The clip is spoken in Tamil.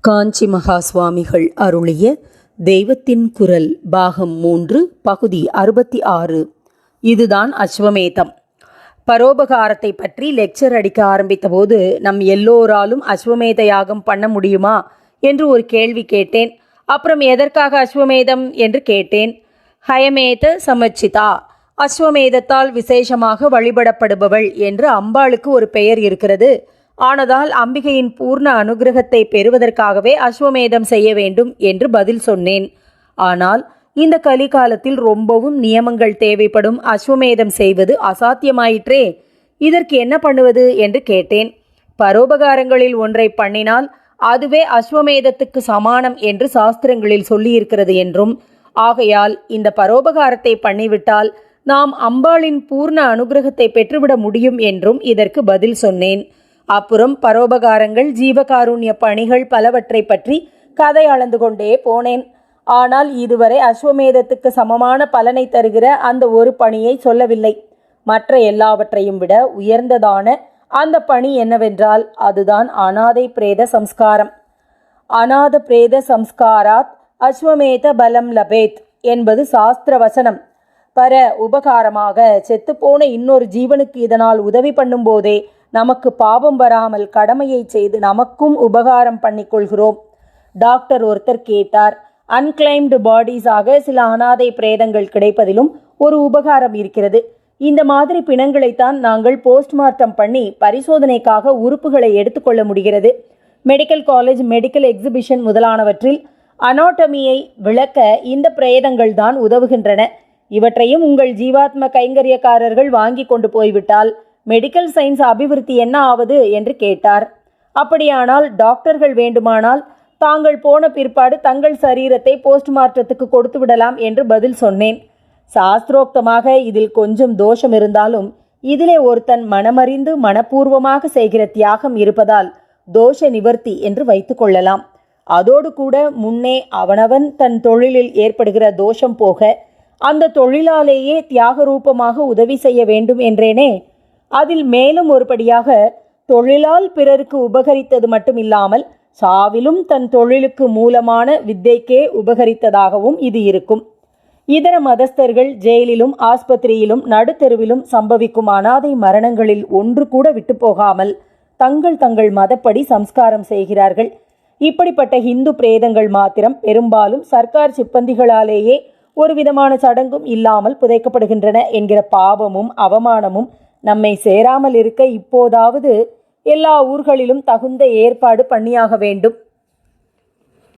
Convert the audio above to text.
காஞ்சி மகா சுவாமிகள் அருளிய தெய்வத்தின் குரல் பாகம் மூன்று பகுதி அறுபத்தி ஆறு. இதுதான் அஸ்வமேதம். பரோபகாரத்தை பற்றி லெக்சர் அடிக்க ஆரம்பித்தபோது நம் எல்லோராலும் அஸ்வமேத யாகம் பண்ண முடியுமா என்று ஒரு கேள்வி கேட்டேன். அப்புறம் எதற்காக அஸ்வமேதம் என்று கேட்டேன். ஹயமேத சமச்சிதா அஸ்வமேதத்தால் விசேஷமாக வழிபடப்படுபவள் என்று அம்பாளுக்கு ஒரு பெயர் இருக்கிறது. ஆனதால் அம்பிகையின் பூர்ண அனுகிரகத்தை பெறுவதற்காகவே அஸ்வமேதம் செய்ய வேண்டும் என்று பதில் சொன்னேன். ஆனால் இந்த கலிகாலத்தில் ரொம்பவும் நியமங்கள் தேவைப்படும் அஸ்வமேதம் செய்வது அசாத்தியமாயிற்றே. இதற்கு என்ன பண்ணுவது என்று கேட்டேன். பரோபகாரங்களில் ஒன்றை பண்ணினால் அதுவே அஸ்வமேதத்துக்கு சமானம் என்று சாஸ்திரங்களில் சொல்லியிருக்கிறது என்றும் ஆகையால் இந்த பரோபகாரத்தை பண்ணிவிட்டால் நாம் அம்பாளின் பூர்ண அனுகிரகத்தை பெற்றுவிட முடியும் என்றும் இதற்கு பதில் சொன்னேன். அப்புறம் பரோபகாரங்கள் ஜீவகாருண்ய பணிகள் பலவற்றை பற்றி கதை அளந்து கொண்டே போனேன். ஆனால் இதுவரை அஸ்வமேதத்துக்கு சமமான பலனை தருகிற அந்த ஒரு பணியை சொல்லவில்லை. மற்ற எல்லாவற்றையும் விட உயர்ந்ததான அந்த பணி என்னவென்றால் அதுதான் அனாதை பிரேத சம்ஸ்காரம். அநாத பிரேத சம்ஸ்காராத் அஸ்வமேத பலம் லபேத் என்பது சாஸ்திர வசனம். பர உபகாரமாக செத்துப்போன இன்னொரு ஜீவனுக்கு இதனால் உதவி பண்ணும்போதே நமக்கு பாவம் வராமல் கடமையை செய்து நமக்கும் உபகாரம் பண்ணிக்கொள்கிறோம். டாக்டர் ஒருத்தர் கேட்டார் அன்கிளைம்டு பாடிஸாக சில அனாதை பிரேதங்கள் கிடைப்பதிலும் ஒரு உபகாரம் இருக்கிறது. இந்த மாதிரி பிணங்களைத்தான் நாங்கள் போஸ்ட்மார்ட்டம் பண்ணி பரிசோதனைக்காக உறுப்புகளை எடுத்துக்கொள்ள முடிகிறது. மெடிக்கல் காலேஜ் மெடிக்கல் எக்ஸிபிஷன் முதலானவற்றில் அனாட்டமியை விளக்க இந்த பிரேதங்கள் தான் உதவுகின்றன. இவற்றையும் உங்கள் ஜீவாத்ம கைங்கரியக்காரர்கள் வாங்கி கொண்டு போய்விட்டால் மெடிக்கல் சயின்ஸ் அபிவிருத்தி என்ன ஆவது என்று கேட்டார். அப்படியானால் டாக்டர்கள் வேண்டுமானால் தாங்கள் போன பிற்பாடு தங்கள் சரீரத்தை போஸ்ட்மார்ட்டத்துக்கு கொடுத்து விடலாம் என்று பதில் சொன்னேன். சாஸ்திரோக்தமாக இதில் கொஞ்சம் தோஷம் இருந்தாலும் இதிலே ஒருத்தன் மனமறிந்து மனப்பூர்வமாக செய்கிற தியாகம் இருப்பதால் தோஷ நிவர்த்தி என்று வைத்துக்கொள்ளலாம் அதோடு கூட முன்னே அவனவன் தன் தொழிலில் ஏற்படுகிற தோஷம் போக அந்த தொழிலாலேயே தியாக ரூபமாக உதவி செய்ய வேண்டும் என்றேனே அதில் மேலும் ஒருபடியாக தொழிலால் பிறருக்கு உபகரித்தது மட்டுமில்லாமல் சாவிலும் தன் தொழிலுக்கு மூலமான வித்தைக்கே உபகரித்ததாகவும் இது இருக்கும். இதர மதஸ்தர்கள் ஜெயிலிலும் ஆஸ்பத்திரியிலும் நடுத்தெருவிலும் சம்பவிக்கும் அனாதை மரணங்களில் ஒன்று கூட விட்டு போகாமல் தங்கள் தங்கள் மதப்படி சம்ஸ்காரம் செய்கிறார்கள். இப்படிப்பட்ட இந்து பிரேதங்கள் மாத்திரம் பெரும்பாலும் சர்க்கார் சிப்பந்திகளாலேயே ஒரு விதமான சடங்கும் இல்லாமல் புதைக்கப்படுகின்றன என்கிற பாவமும் அவமானமும் நம்மை சேராமல் இருக்க இப்போதாவது எல்லா ஊர்களிலும் தகுந்த ஏற்பாடு பண்ணியாக வேண்டும்.